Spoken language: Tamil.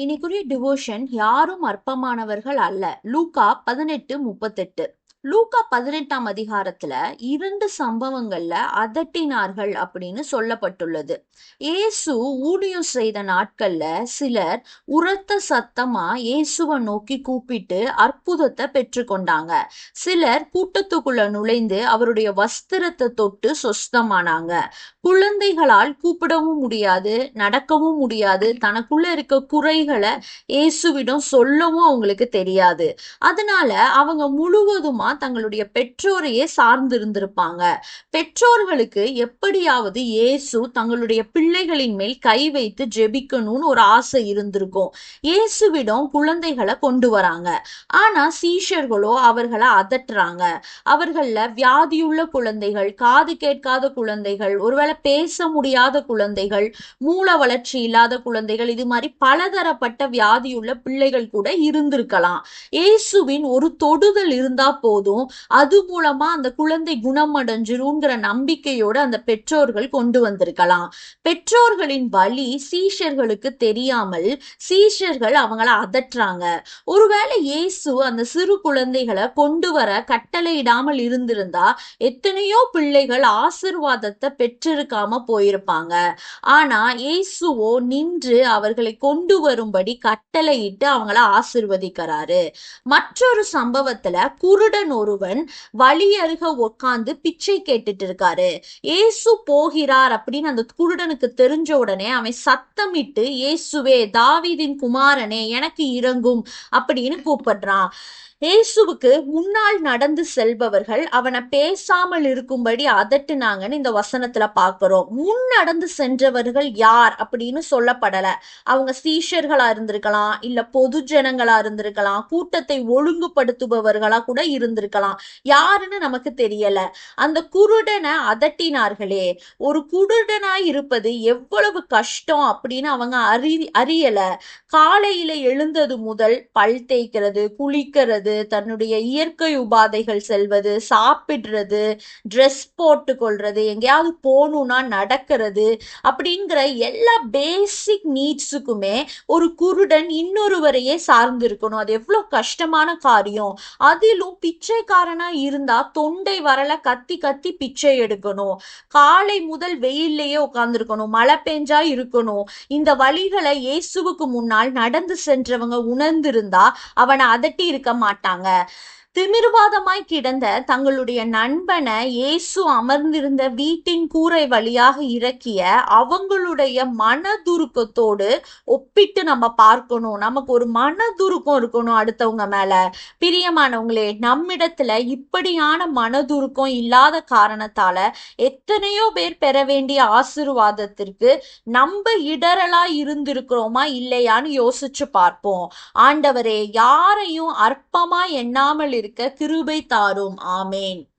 இன்னைக்குரிய டிவோஷன் யாரும் அற்பமானவர்கள் அல்ல. லூகா பதினெட்டு முப்பத்தெட்டு. லூகா பதினெட்டாம் அதிகாரத்துல இரண்டு சம்பவங்கள்ல அதட்டினார்கள் அப்படின்னு சொல்லப்பட்டுள்ளது. இயேசு ஊழியம் செய்த நாட்கள்ல சிலர் உரத்த சத்தமா இயேசுவை நோக்கி கூப்பிட்டு அற்புதத்தை பெற்றுக்கொண்டாங்க. சிலர் கூட்டத்துக்குள்ள நுழைந்து அவருடைய வஸ்திரத்தை தொட்டு சொஸ்தமானாங்க. குழந்தைகளால் கூப்பிடவும் முடியாது நடக்கவும் முடியாது. தனக்குள்ள இருக்க குறைகளை இயேசுவிடம் சொல்லவும் அவங்களுக்கு தெரியாது. அதனால அவங்க முழுவதுமா தங்களுடைய பெற்றோரையே சார்ந்து இருந்திருப்பாங்க பெற்றோர்களுக்கு எப்படியாவது இயேசு தங்களுடைய பிள்ளைகளின் மேல் கை வைத்து ஜெபிக்கணும்னு ஒரு ஆசை இருந்திருக்கும். இயேசுவிடம் குழந்தைகளை கொண்டு வராங்க. ஆனா சீஷர்களோ அவர்களை அதட்டுறாங்க. அவர்கள வியாதியுள்ள குழந்தைகள் காது கேட்காத குழந்தைகள் ஒருவேளை பேச முடியாத குழந்தைகள் மூல வளர்ச்சி இல்லாத குழந்தைகள் இது மாதிரி பலதரப்பட்ட வியாதியுள்ள பிள்ளைகள் கூட இருந்திருக்கலாம். இயேசுவின் ஒரு தொடுதல் இருந்தா போதும். போதும். அது மூலமா அந்த குழந்தை குணம் குணமடைஞ்சிருங்கிற நம்பிக்கையோட அந்த பெற்றோர்கள் கொண்டு வந்திருக்கலாம். பெற்றோர்களின் வழி சீஷர்களுக்கு தெரியாமல் சீஷர்கள் அவங்கள அதட்டுறாங்க. ஒருவேளை இயேசு அந்த சிறு குழந்தைகளை கொண்டு வர கட்டளையிடாமல் இருந்திருந்தா எத்தனையோ பிள்ளைகள் ஆசிர்வாதத்தை பெற்றிருக்காம போயிருப்பாங்க. ஆனா இயேசுவோ நின்று அவர்களை கொண்டு வரும்படி கட்டளையிட்டு அவங்கள ஆசிர்வதிக்கிறாரு. மற்றொரு சம்பவத்துல குருடன் ஒருவன் வழி அருக உட்கார்ந்து பிச்சை கேட்டுட்டு இருக்காரு இயேசு போகிறார் அப்படின்னு அந்த குருடனுக்கு தெரிஞ்ச உடனே அவன் சத்தமிட்டு இயேசுவே தாவிதின் குமாரனே எனக்கு இறங்கும் அப்படின்னு கூப்பிடுறான். இயேசுவுக்கு முன்னால் நடந்து செல்பவர்கள் அவனை பேசாமல் இருக்கும்படி அதட்டுனாங்கன்னு இந்த வசனத்துல பாக்குறோம் முன் நடந்து சென்றவர்கள் யார் அப்படின்னு சொல்லப்படல. அவங்க சீஷர்களா இருந்திருக்கலாம் இல்ல பொது ஜனங்களா இருந்திருக்கலாம் கூட்டத்தை ஒழுங்குபடுத்துபவர்களா கூட இருந்திருக்கலாம். யாருன்னு நமக்கு தெரியல. அந்த குருடனை அதட்டினார்களே. ஒரு குருடனாய் இருப்பது எவ்வளவு கஷ்டம் அப்படின்னு அவங்க அறி அறியல. காலையில எழுந்தது முதல் பல் தேய்க்கிறது குளிக்கிறது தன்னுடைய இயற்கை உபாதைகள் செல்வது சாப்பிடுறது ட்ரெஸ் போட்டு கொள்றது எங்கேயாவது போகணும்னா நடக்கிறது அப்படிங்கிற எல்லா பேசிக் நீட்ஸுக்குமே ஒரு குருடன் இன்னொருவரையே சார்ந்து இருக்கணும் அது எவ்வளோ கஷ்டமான காரியம். அதிலும் பிச்சைக்காரனா இருந்தா தொண்டை வரல கத்தி கத்தி பிச்சை எடுக்கணும். காலை முதல் வெயில்லையே உட்கார்ந்துருக்கணும். மழை பெஞ்சா இருக்கணும். இந்த வழிகளை இயேசுவுக்கு முன்னால் நடந்து சென்றவங்க உணர்ந்திருந்தா அவனை அதட்டி இருக்க மாட்டாங்க திமிர்வாதமாய் கிடந்த தங்களுடைய நண்பனை இயேசு அமர்ந்திருந்த வீட்டின் கூரை வழியாக இறக்கிய அவங்களுடைய மனதுருக்கத்தோடு ஒப்பிட்டு நம்ம பார்க்கணும். நமக்கு ஒரு மனதுருக்கம் இருக்கணும் அடுத்தவங்க மேல. பிரியமானவங்களே நம்மிடத்துல இப்படியான மனதுருக்கம் இல்லாத காரணத்தால எத்தனையோ பேர் பெற வேண்டிய ஆசிர்வாதத்திற்கு நம்ம இடரலா இருந்திருக்கிறோமா இல்லையான்னு யோசிச்சு பார்ப்போம். ஆண்டவரே யாரையும் அற்பமா எண்ணாமல் இருக்க கிருபை தாரும். ஆமேன்.